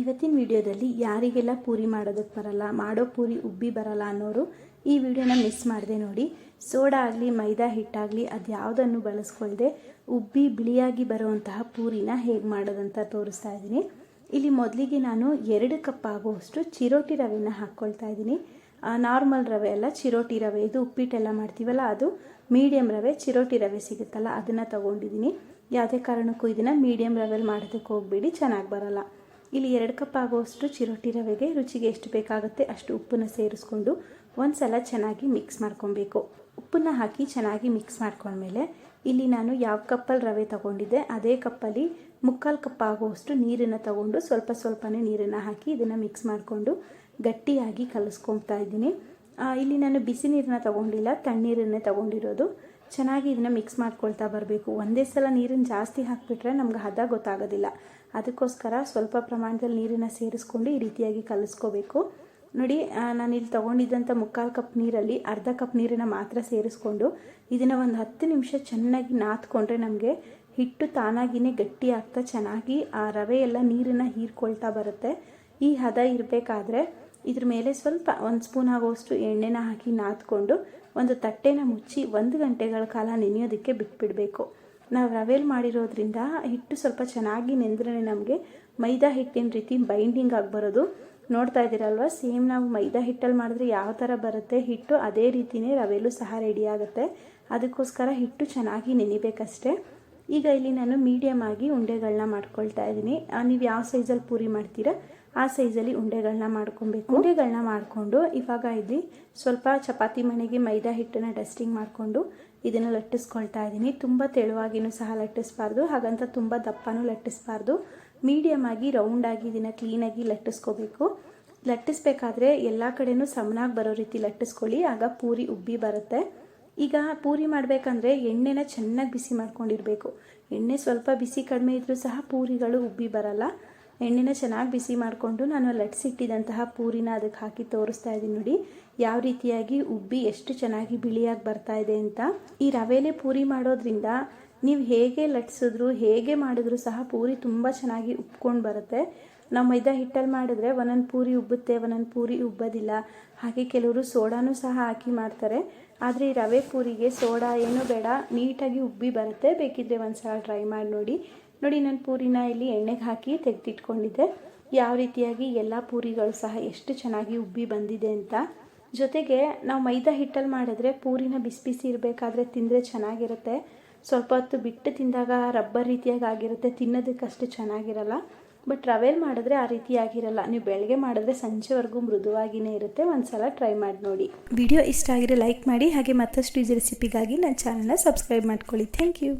ಇವತ್ತಿನ ವಿಡಿಯೋದಲ್ಲಿ ಯಾರಿಗೆಲ್ಲ ಪೂರಿ ಮಾಡೋದಕ್ಕೆ ಬರಲ್ಲ, ಮಾಡೋ ಪೂರಿ ಉಬ್ಬಿ ಬರಲ್ಲ ಅನ್ನೋರು ಈ ವಿಡಿಯೋನ ಮಿಸ್ ಮಾಡಿದೆ ನೋಡಿ. ಸೋಡಾ ಆಗಲಿ, ಮೈದಾ ಹಿಟ್ಟಾಗಲಿ, ಅದು ಯಾವುದನ್ನು ಬಳಸ್ಕೊಳ್ದೆ ಉಬ್ಬಿ ಬಿಳಿಯಾಗಿ ಬರುವಂತಹ ಪೂರಿನ ಹೇಗೆ ಮಾಡೋದಂತ ತೋರಿಸ್ತಾ ಇದ್ದೀನಿ. ಇಲ್ಲಿ ಮೊದಲಿಗೆ ನಾನು ಎರಡು ಕಪ್ ಆಗುವಷ್ಟು ಚಿರೋಟಿ ರವೆನ ಹಾಕ್ಕೊಳ್ತಾ ಇದ್ದೀನಿ. ನಾರ್ಮಲ್ ರವೆ ಅಲ್ಲ, ಚಿರೋಟಿ ರವೆ. ಇದು ಉಪ್ಪಿಟ್ಟೆಲ್ಲ ಮಾಡ್ತೀವಲ್ಲ, ಅದು ಮೀಡಿಯಮ್ ರವೆ, ಚಿರೋಟಿ ರವೆ ಸಿಗುತ್ತಲ್ಲ, ಅದನ್ನು ತಗೊಂಡಿದ್ದೀನಿ. ಯಾವುದೇ ಕಾರಣಕ್ಕೂ ಇದನ್ನು ಮೀಡಿಯಮ್ ರವೆಲಿ ಮಾಡೋದಕ್ಕೆ ಹೋಗಬೇಡಿ, ಚೆನ್ನಾಗಿ ಬರಲ್ಲ. ಇಲ್ಲಿ ಎರಡು ಕಪ್ ಆಗುವಷ್ಟು ಚಿರೋಟಿ ರವೆಗೆ ರುಚಿಗೆ ಎಷ್ಟು ಬೇಕಾಗುತ್ತೆ ಅಷ್ಟು ಉಪ್ಪನ್ನು ಸೇರಿಸ್ಕೊಂಡು ಒಂದು ಸಲ ಚೆನ್ನಾಗಿ ಮಿಕ್ಸ್ ಮಾಡ್ಕೊಬೇಕು. ಉಪ್ಪನ್ನು ಹಾಕಿ ಚೆನ್ನಾಗಿ ಮಿಕ್ಸ್ ಮಾಡ್ಕೊಂಡ್ಮೇಲೆ ಇಲ್ಲಿ ನಾನು ಯಾವ ಕಪ್ಪಲ್ಲಿ ರವೆ ತಗೊಂಡಿದ್ದೆ ಅದೇ ಕಪ್ಪಲ್ಲಿ ಮುಕ್ಕಾಲು ಕಪ್ ಆಗುವಷ್ಟು ನೀರನ್ನು ತಗೊಂಡು ಸ್ವಲ್ಪ ಸ್ವಲ್ಪನೇ ನೀರನ್ನು ಹಾಕಿ ಇದನ್ನು ಮಿಕ್ಸ್ ಮಾಡಿಕೊಂಡು ಗಟ್ಟಿಯಾಗಿ ಕಲಸ್ಕೊತಾ ಇದ್ದೀನಿ. ಇಲ್ಲಿ ನಾನು ಬಿಸಿ ನೀರನ್ನ ತಗೊಂಡಿಲ್ಲ, ತಣ್ಣೀರನ್ನೇ ತಗೊಂಡಿರೋದು. ಚೆನ್ನಾಗಿ ಇದನ್ನು ಮಿಕ್ಸ್ ಮಾಡ್ಕೊಳ್ತಾ ಬರಬೇಕು. ಒಂದೇ ಸಲ ನೀರನ್ನು ಜಾಸ್ತಿ ಹಾಕಿಬಿಟ್ರೆ ನಮ್ಗೆ ಹದ ಗೊತ್ತಾಗೋದಿಲ್ಲ. ಅದಕ್ಕೋಸ್ಕರ ಸ್ವಲ್ಪ ಪ್ರಮಾಣದಲ್ಲಿ ನೀರನ್ನು ಸೇರಿಸ್ಕೊಂಡು ಈ ರೀತಿಯಾಗಿ ಕಲಿಸ್ಕೋಬೇಕು. ನೋಡಿ ನಾನು ಇಲ್ಲಿ ತೊಗೊಂಡಿದ್ದಂಥ ಮುಕ್ಕಾಲು ಕಪ್ ನೀರಲ್ಲಿ ಅರ್ಧ ಕಪ್ ನೀರನ್ನು ಮಾತ್ರ ಸೇರಿಸ್ಕೊಂಡು ಇದನ್ನು ಒಂದು ಹತ್ತು ನಿಮಿಷ ಚೆನ್ನಾಗಿ ನಾದ್ಕೊಂಡ್ರೆ ನಮಗೆ ಹಿಟ್ಟು ತಾನಾಗಿಯೇ ಗಟ್ಟಿ ಆಗ್ತಾ ಚೆನ್ನಾಗಿ ಆ ರವೆ ಎಲ್ಲ ನೀರನ್ನು ಹೀರ್ಕೊಳ್ತಾ ಬರುತ್ತೆ. ಈ ಹದ ಇರಬೇಕಾದ್ರೆ ಇದ್ರ ಮೇಲೆ ಸ್ವಲ್ಪ ಒಂದು ಸ್ಪೂನ್ ಆಗುವಷ್ಟು ಎಣ್ಣೆನ ಹಾಕಿ ನಾದ್ಕೊಂಡು ಒಂದು ತಟ್ಟೆನ ಮುಚ್ಚಿ ಒಂದು ಗಂಟೆಗಳ ಕಾಲ ನೆನೆಯೋದಕ್ಕೆ ಬಿಟ್ಬಿಡಬೇಕು. ನಾವು ರವೆಲ್ ಮಾಡಿರೋದ್ರಿಂದ ಹಿಟ್ಟು ಸ್ವಲ್ಪ ಚೆನ್ನಾಗಿ ನೆಂದ್ರೆ ನಮಗೆ. ಮೈದಾ ಹಿಟ್ಟಿನ ರೀತಿ ಬೈಂಡಿಂಗ್ ಆಗಿ ಬರೋದು. ನೋಡ್ತಾ ಇದ್ದೀರಲ್ವ? ಸೇಮ್ ನಾವು ಮೈದಾ ಹಿಟ್ಟಲ್ಲಿ ಮಾಡಿದ್ರೆ ಯಾವ ಥರ ಬರುತ್ತೆ ಹಿಟ್ಟು ಅದೇ ರೀತಿಯೇ ರವೆಲು ಸಹ ರೆಡಿ ಆಗುತ್ತೆ. ಅದಕ್ಕೋಸ್ಕರ ಹಿಟ್ಟು ಚೆನ್ನಾಗಿ ನೆನಿಬೇಕಷ್ಟೆ. ಈಗ ಇಲ್ಲಿ ನಾನು ಮೀಡಿಯಮ್ ಆಗಿ ಉಂಡೆಗಳನ್ನ ಮಾಡ್ಕೊಳ್ತಾ ಇದ್ದೀನಿ. ನೀವು ಯಾವ ಸೈಜಲ್ಲಿ ಪೂರಿ ಮಾಡ್ತೀರಾ? ಆ ಸೈಜಲ್ಲಿ ಉಂಡೆಗಳನ್ನ ಮಾಡ್ಕೊಬೇಕು. ಉಂಡೆಗಳನ್ನ ಮಾಡಿಕೊಂಡು ಇವಾಗ ಇಲ್ಲಿ ಸ್ವಲ್ಪ ಚಪಾತಿ ಮನೆಗೆ ಮೈದಾ ಹಿಟ್ಟನ್ನು ಡಸ್ಟಿಂಗ್ ಮಾಡಿಕೊಂಡು ಇದನ್ನು ಲಟ್ಟಿಸ್ಕೊಳ್ತಾ ಇದ್ದೀನಿ. ತುಂಬ ತೆಳುವಾಗಿನೂ ಸಹ ಲಟ್ಟಿಸ್ಬಾರ್ದು, ಹಾಗಂತ ತುಂಬ ದಪ್ಪನೂ ಲಟ್ಟಿಸ್ಬಾರ್ದು. ಮೀಡಿಯಮ್ ಆಗಿ ರೌಂಡಾಗಿ ಇದನ್ನು ಕ್ಲೀನಾಗಿ ಲಟ್ಟಿಸ್ಕೋಬೇಕು. ಲಟ್ಟಿಸ್ಬೇಕಾದ್ರೆ ಎಲ್ಲ ಕಡೆನೂ ಸಮನಾಗಿ ಬರೋ ರೀತಿ ಲಟ್ಟಿಸ್ಕೊಳ್ಳಿ, ಆಗ ಪೂರಿ ಉಬ್ಬಿ ಬರುತ್ತೆ. ಈಗ ಪೂರಿ ಮಾಡಬೇಕಂದ್ರೆ ಎಣ್ಣೆನ ಚೆನ್ನಾಗಿ ಬಿಸಿ ಮಾಡ್ಕೊಂಡಿರಬೇಕು. ಎಣ್ಣೆ ಸ್ವಲ್ಪ ಬಿಸಿ ಕಡಿಮೆ ಇದ್ದರೂ ಸಹ ಪೂರಿಗಳು ಉಬ್ಬಿ ಬರಲ್ಲ. ಎಣ್ಣೆನ ಚೆನ್ನಾಗಿ ಬಿಸಿ ಮಾಡಿಕೊಂಡು ನಾನು ಲಟ್ಸಿಟ್ಟಿದಂತಹ ಪೂರಿನ ಅದಕ್ಕೆ ಹಾಕಿ ತೋರಿಸ್ತಾ ಇದ್ದೀನಿ ನೋಡಿ. ಯಾವ ರೀತಿಯಾಗಿ ಉಬ್ಬಿ ಎಷ್ಟು ಚೆನ್ನಾಗಿ ಬಿಳಿಯಾಗಿ ಬರ್ತಾ ಇದೆ ಅಂತ. ಈ ರವೆಲೆ ಪೂರಿ ಮಾಡೋದ್ರಿಂದ ನೀವು ಹೇಗೆ ಲಟ್ಸಿದ್ರು ಹೇಗೆ ಮಾಡಿದ್ರು ಸಹ ಪೂರಿ ತುಂಬ ಚೆನ್ನಾಗಿ ಉಬ್ಕೊಂಡು ಬರುತ್ತೆ. ನಾವು ಮೈದಾ ಹಿಟ್ಟಲ್ಲಿ ಮಾಡಿದ್ರೆ ಒಂದೊಂದು ಪೂರಿ ಉಬ್ಬುತ್ತೆ, ಒಂದೊಂದು ಪೂರಿ ಉಬ್ಬೋದಿಲ್ಲ. ಹಾಗೆ ಕೆಲವರು ಸೋಡಾನೂ ಸಹ ಹಾಕಿ ಮಾಡ್ತಾರೆ. ಆದರೆ ಈ ರವೆ ಪೂರಿಗೆ ಸೋಡಾ ಏನೂ ಬೇಡ, ನೀಟಾಗಿ ಉಬ್ಬಿ ಬರುತ್ತೆ. ಬೇಕಿದ್ದರೆ ಒಂದು ಸಲ ಟ್ರೈ ಮಾಡಿ ನೋಡಿ. ನೋಡಿ ನನ್ನ ಪೂರಿನ ಇಲ್ಲಿ ಎಣ್ಣೆಗೆ ಹಾಕಿ ತೆಗೆದಿಟ್ಕೊಂಡಿದ್ದೆ. ಯಾವ ರೀತಿಯಾಗಿ ಎಲ್ಲ ಪೂರಿಗಳು ಸಹ ಎಷ್ಟು ಚೆನ್ನಾಗಿ ಉಬ್ಬಿ ಬಂದಿದೆ ಅಂತ. ಜೊತೆಗೆ ನಾವು ಮೈದಾ ಹಿಟ್ಟಲ್ಲಿ ಮಾಡಿದ್ರೆ ಪೂರಿನ ಬಿಸಿ ಬಿಸಿ ಇರಬೇಕಾದ್ರೆ ತಿಂದರೆ ಚೆನ್ನಾಗಿರುತ್ತೆ. ಸ್ವಲ್ಪ ಹೊತ್ತು ಬಿಟ್ಟು ತಿಂದಾಗ ರಬ್ಬರ್ ರೀತಿಯಾಗಿ ಆಗಿರುತ್ತೆ ತಿನ್ನೋದಕ್ಕಷ್ಟು ಚೆನ್ನಾಗಿರಲ್ಲ. ಬಟ್ ರವೆಲ್ ಮಾಡಿದ್ರೆ ಆ ರೀತಿ ಆಗಿರಲ್ಲ. ನೀವು ಬೆಳಗ್ಗೆ ಮಾಡಿದ್ರೆ ಸಂಜೆವರೆಗೂ ಮೃದುವಾಗಿಯೇ ಇರುತ್ತೆ. ಒಂದು ಸಲ ಟ್ರೈ ಮಾಡಿ ನೋಡಿ. ವಿಡಿಯೋ ಇಷ್ಟ ಆಗಿರೋ ಲೈಕ್ ಮಾಡಿ, ಹಾಗೆ ಮತ್ತಷ್ಟು ಈಜಿ ರೆಸಿಪಿಗಾಗಿ ನನ್ನ ಚಾನಲ್ನ ಸಬ್ಸ್ಕ್ರೈಬ್ ಮಾಡ್ಕೊಳ್ಳಿ. Thank you